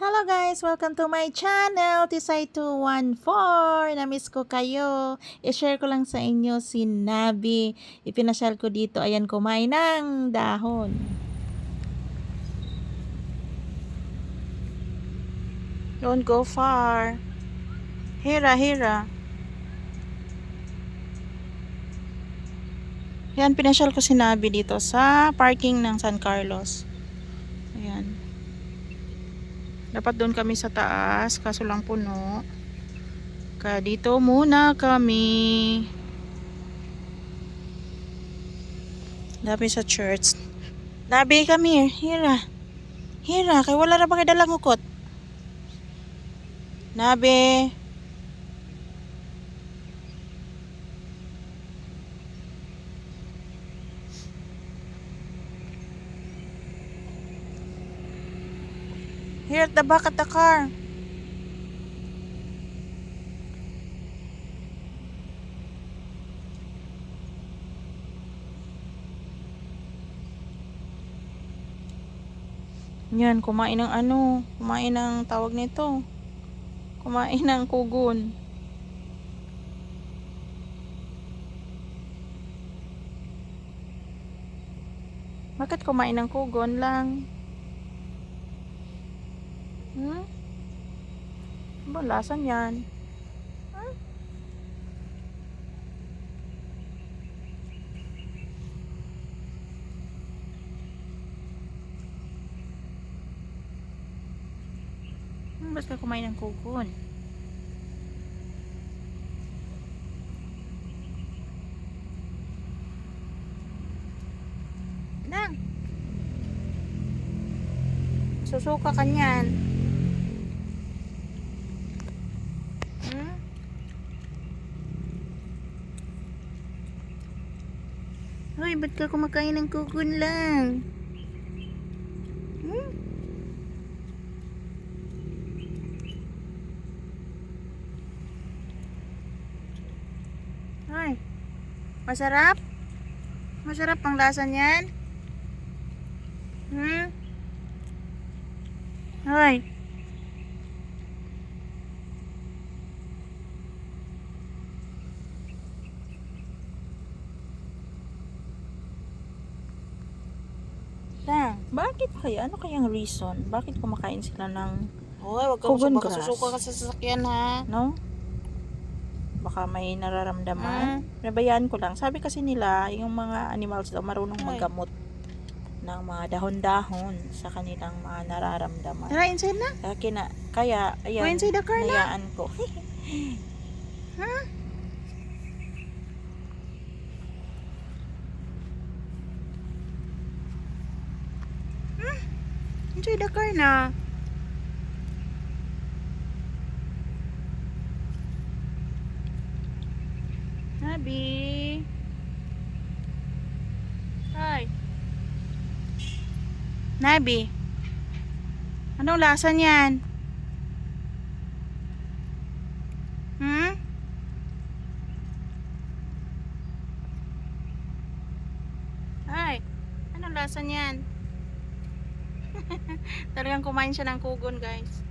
Hello guys! Welcome to my channel, Tisay214. Namiss ko kayo. I-share ko lang sa inyo si Nabi. Ipinasyal ko dito. Ayan, kumain ng dahon. Don't go far. Hira, hira. Yan, pinasyal ko si Nabi dito sa parking ng San Carlos. Ayan. Dapat doon kami sa taas, kaso lang puno. Kaya dito muna kami. Dami sa church. Nabi kami, hira. Hira, kay wala na ba kayo dalang hukot? Nabi. Here at the back of the car. Yan, kumain ng ano, kumain ng tawag nito. Kumain ng kugon. Bakit kumain ng kugon lang? Hmm? Ba, lasan yan? Hmm? Hmm, ba't ka kumain ng kugon? Nang! Susuka ka niyan. Hmm? Hoy, ba't ka kumakain ng kugon lang? Hmm? Hoy, masarap? Masarap ang lasa niyan? Hmm? Hoy. Lang, bakit kaya? Ano kayang reason? Bakit kumakain sila ng, Hoy, wag ka Kugon grass. susuka ka sa sasakyan ha. no? Baka may nararamdaman. Mm. Nabayaan ko lang. Sabi kasi nila, yung mga animals daw marunong Ay. maggamot ng mga dahon-dahon sa kanilang mga nararamdaman. Tara, inside na. Kaya, kina, kaya Go ayan, inside the car na. nayaan ko. Ha? Hmm? Inside the car na. Nabi. Hi. Nabi. Anong lasa niyan? Hmm? Ay, anong lasa niyan? Talagang kumain siya ng kugon, guys.